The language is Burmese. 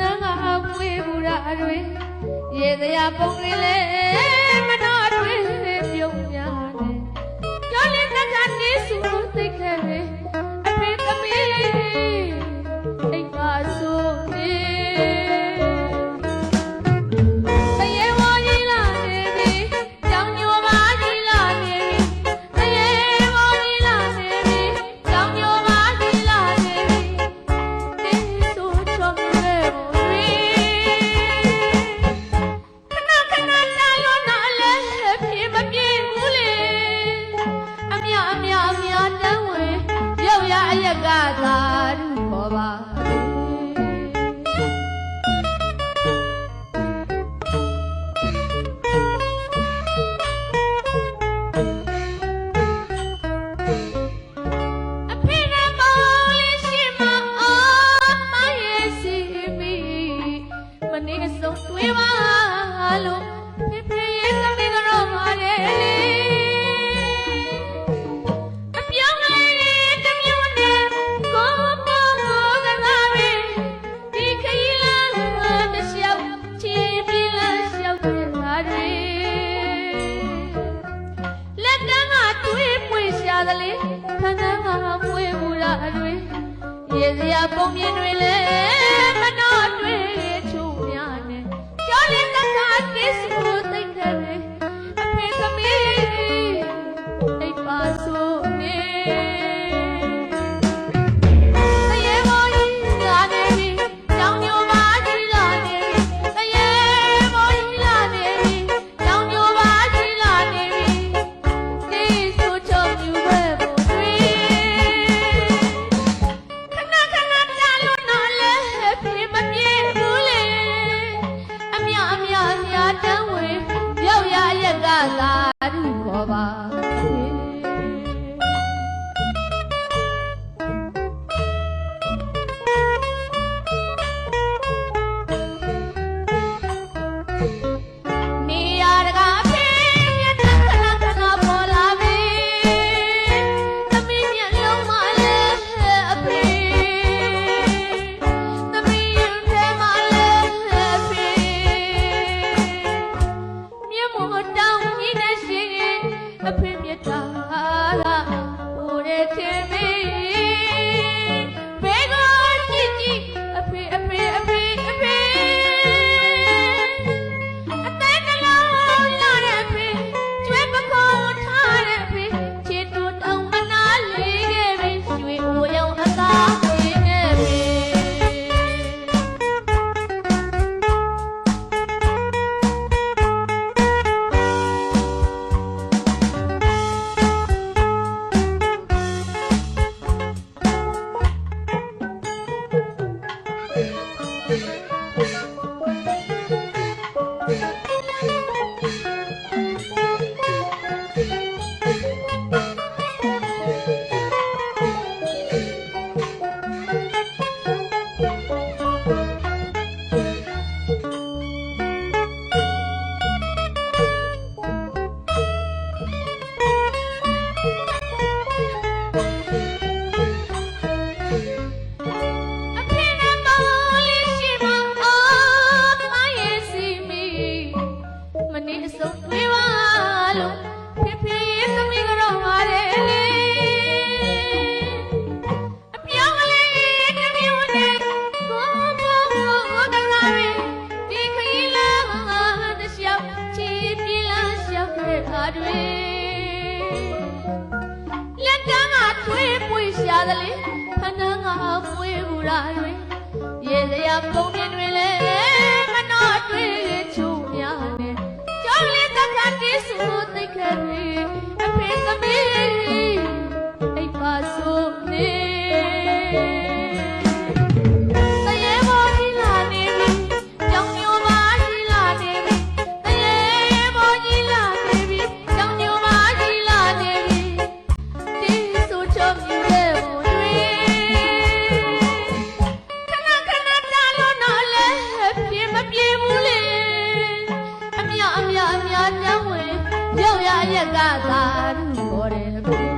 ငန်းကအောက်ကွေးဘူးရအရွယ်ရေတရားပုံလေးလဲမ ရားအရက်ကသာဓုခေါ်ပါ ရာပုံမြင်တွင်လည်း သလေခန္ဓာငါမွေးဘူးလားတွင်ရေစရာပုံတင်တွင်လဲမနှော့တွေ့ချုံများနဲ့ကြောက်လေသက္ကတိစုသိခဲ့ပြီအဖေသမီး ရက်ကသာရုခေါ်တယ်